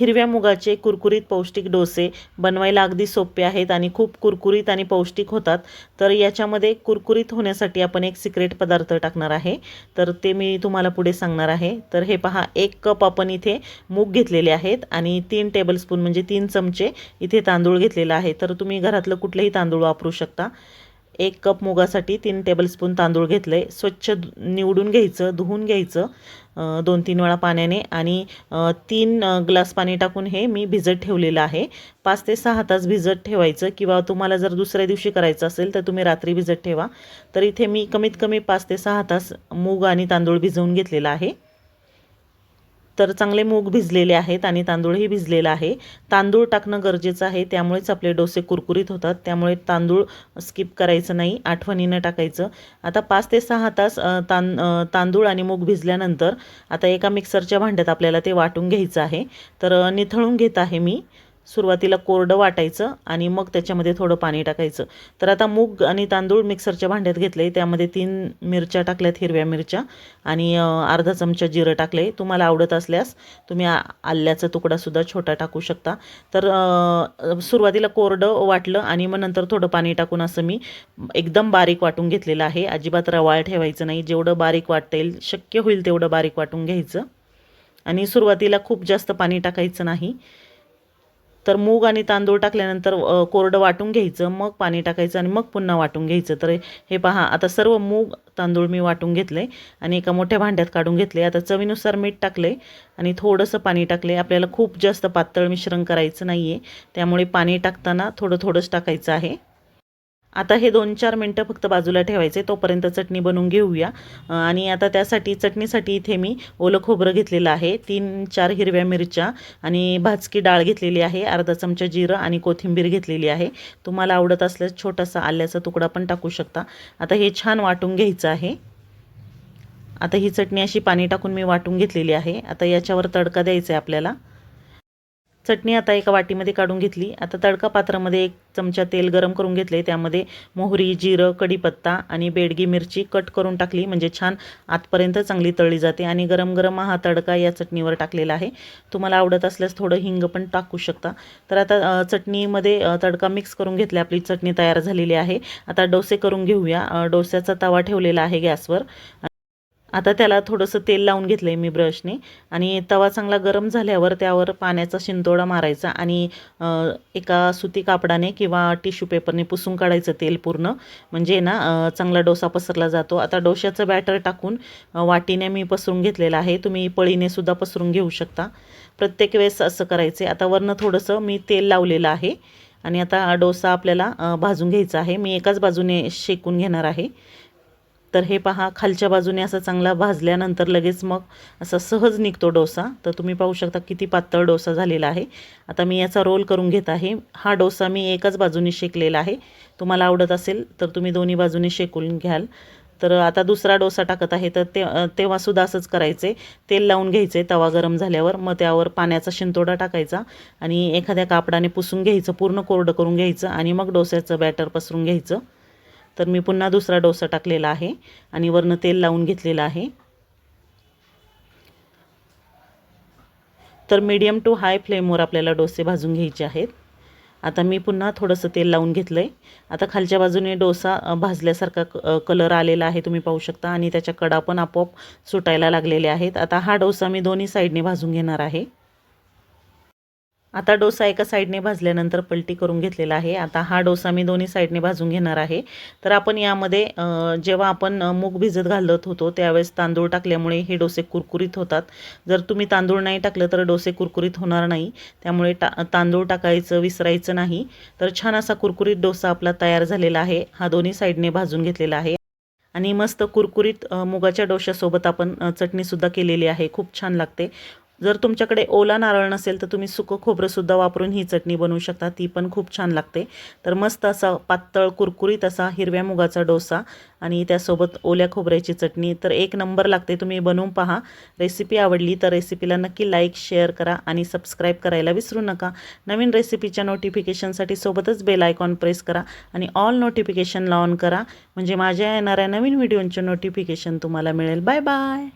हिरव्या मुगाचे कुरकुरीत पौष्टिक डोसे बनवायला अगदी सोपे आहेत आणि खूप कुरकुरीत आणि पौष्टिक होतात. तर याच्यामध्ये कुरकुरीत होण्यासाठी आपण एक सिक्रेट पदार्थ टाकणार आहे. तर ते मी तुम्हाला पुढे सांगणार आहे. तर हे पहा एक कप आपण इथे मूग घेतलेले आहेत आणि तीन टेबलस्पून म्हणजे तीन चमचे इथे तांदूळ घेतलेला आहे. तर तुम्ही घरातलं कुठलंही तांदूळ वापरू शकता. एक कप मुगासाठी तीन टेबलस्पून तांदूळ घेतले स्वच्छ निवडून घ्यायचं धुवून घ्यायचं. दोन तीन वेळा पाण्याने आणि तीन ग्लास पाणी टाकून हे मी भिजत ठेवलेलं आहे. पाच ते सहा तास भिजत ठेवायचं किंवा तुम्हाला जर दुसऱ्या दिवशी करायचं असेल तर तुम्ही रात्री भिजत ठेवा. तर इथे मी कमीत कमी पाच ते सहा तास मूग आणि तांदूळ भिजवून घेतलेला आहे. तर चांगले मूग भिजलेले आहेत आणि तांदूळही भिजलेला आहे. तांदूळ टाकणं गरजेचं आहे त्यामुळेच आपले डोसे कुरकुरीत होतात. त्यामुळे तांदूळ स्किप करायचं नाही आठवणीनं टाकायचं. आता पाच ते सहा तास तां तांदूळ आणि मूग भिजल्यानंतर आता एका मिक्सरच्या भांड्यात आपल्याला ते वाटून घ्यायचं आहे. तर निथळून घेत आहे मी. सुरुवातीला कोरडं वाटायचं आणि मग त्याच्यामध्ये थोडं पाणी टाकायचं. तर आता मूग आणि तांदूळ मिक्सरच्या भांड्यात घेतले त्यामध्ये तीन मिरच्या टाकल्यात हिरव्या मिरच्या आणि अर्धा चमचा जिरं टाकले. तुम्हाला आवडत असल्यास तुम्ही आ आल्याचा तुकडासुद्धा छोटा टाकू शकता. तर सुरुवातीला कोरडं वाटलं आणि मग नंतर थोडं पाणी टाकून असं मी एकदम बारीक वाटून घेतलेलं आहे. अजिबात रवाळ ठेवायचं नाही. जेवढं बारीक वाटता येईल शक्य होईल तेवढं बारीक वाटून घ्यायचं. आणि सुरुवातीला खूप जास्त पाणी टाकायचं नाही. तर मूग आणि तांदूळ टाकल्यानंतर कोरडं वाटून घ्यायचं मग पाणी टाकायचं आणि मग पुन्हा वाटून घ्यायचं. तर हे पहा आता सर्व मूग तांदूळ मी वाटून घेतले आणि एका मोठ्या भांड्यात काढून घेतले. आता चवीनुसार मीठ टाकले आणि थोडंसं पाणी टाकले. आपल्याला खूप जास्त पातळ मिश्रण करायचं नाही आहे त्यामुळे पाणी टाकताना थोडं थोडंच टाकायचं आहे. आता हे दोन चार मिनटं फक्त बाजूला ठेवायचे तोपर्यंत चटणी बनवून घेऊया. आणि आता त्यासाठी चटणीसाठी इथे मी ओलं खोबरं घेतलेलं आहे तीन चार हिरव्या मिरच्या आणि भाजकी डाळ घेतलेली आहे अर्धा चमचा जिरं आणि कोथिंबीर घेतलेली आहे. तुम्हाला आवडत असल्यास छोटासा आल्याचा तुकडा पण टाकू शकता. आता हे छान वाटून घ्यायचं आहे. आता ही चटणी अशी पाणी टाकून मी वाटून घेतलेली आहे. आता याच्यावर तडका द्यायचा आहे आपल्याला. चटणी आता एका वाटीमध्ये काढून घेतली. आता तडका पात्रामध्ये एक चमचा तेल गरम करून घेतले त्यामध्ये मोहरी जिरं कढीपत्ता आणि बेडगी मिरची कट करून टाकली. म्हणजे छान आतपर्यंत चांगली तळली जाते आणि गरम गरम हा तडका या चटणीवर टाकलेला आहे. तुम्हाला आवडत असल्यास थोडं हिंग पण टाकू शकता. तर आता चटणीमध्ये तडका मिक्स करून घेतला आपली चटणी तयार झालेली आहे. आता डोसे करून घेऊया. डोस्याचा तवा ठेवलेला आहे गॅसवर. आता त्याला थोडंसं तेल लावून घेतलं आहे मी ब्रशने. आणि तवा चांगला गरम झाल्यावर त्यावर पाण्याचा शिंतोडा मारायचा आणि एका सुती कापडाने किंवा टिश्यू पेपरने पुसून काढायचं तेल पूर्ण. म्हणजे ना चांगला डोसा पसरला जातो. आता डोशाचं बॅटर टाकून वाटीने मी पसरून घेतलेलं आहे. तुम्ही पळीने सुद्धा पसरून घेऊ शकता. प्रत्येक वेळेस असं करायचं आता वरनं थोडंसं मी तेल लावलेलं आहे. आणि आता डोसा आपल्याला भाजून घ्यायचा आहे. मी एकाच बाजूने शेकून घेणार आहे. तर हे पहा खालच्या बाजूने असा चांगला भाजल्यानंतर लगेच मग असा सहज निघतो डोसा. तर तुम्ही पाहू शकता किती पातळ डोसा झालेला आहे. आता मी याचा रोल करून घेत आहे. हा डोसा मी एकाच बाजूने शेकलेला आहे. तुम्हाला आवडत असेल तर तुम्ही दोन्ही बाजूने शेकून घ्याल. तर आता दुसरा डोसा टाकत आहे. तर ते तेव्हासुद्धा असंच करायचे. तेल लावून घ्यायचे तवा गरम झाल्यावर. मग त्यावर पाण्याचा शिंतोडा टाकायचा आणि एखाद्या कापडाने पुसून घ्यायचं. पूर्ण कोरडं करून घ्यायचं आणि मग डोस्याचं बॅटर पसरून घ्यायचं. तर मी पुन्हा दुसरा डोसा टाकलेला आहे आणि वरनं तेल लावून घेतलेलं आहे. तर मीडियम टू हाय फ्लेमवर आपल्याला डोसे भाजून घ्यायचे आहेत. आता मी पुन्हा थोडंसं तेल लावून घेतलं आहे आता खालच्या बाजूने डोसा भाजल्यासारखा क कलर आलेला आहे तुम्ही पाहू शकता आणि त्याच्या कडा पण आपोआप सुटायला लागलेले आहेत. आता हा डोसा मी दोन्ही साईडने भाजून घेणार आहे. आता डोसा एका साईडने भाजल्यानंतर पलटी करून घेतलेला आहे. आता हा डोसा मी दोन्ही साईडने भाजून घेणार आहे. तर आपण यामध्ये जेव्हा आपण मूग भिजत घालत होतो त्यावेळेस तांदूळ टाकल्यामुळे हे डोसे कुरकुरीत होतात. जर तुम्ही तांदूळ नाही टाकलं तर डोसे कुरकुरीत होणार नाही. त्यामुळे टा तांदूळ टाकायचं विसरायचं नाही. तर छान असा कुरकुरीत डोसा आपला तयार झालेला आहे. हा दोन्ही साईडने भाजून घेतलेला आहे. आणि मस्त कुरकुरीत मुगाच्या डोश्यासोबत आपण चटणीसुद्धा केलेली आहे. खूप छान लागते. जर तुमच्याकडे ओला नारळ नसेल तर तुम्ही सुकं खोबरंसुद्धा वापरून ही चटणी बनवू शकता. ती पण खूप छान लागते. तर मस्त असा पातळ कुरकुरीत असा हिरव्या मुगाचा डोसा आणि त्यासोबत ओल्या खोबऱ्याची चटणी. तर एक नंबर लागते तुम्ही बनवून पहा. रेसिपी आवडली तर रेसिपीला नक्की लाईक शेअर करा आणि सबस्क्राईब करायला विसरू नका. नवीन रेसिपीच्या नोटिफिकेशनसाठी सोबतच बेल आयकॉन प्रेस करा आणि ऑल नोटिफिकेशनला ऑन करा. म्हणजे माझ्या येणाऱ्या नवीन व्हिडिओंचे नोटिफिकेशन तुम्हाला मिळेल. Bye bye!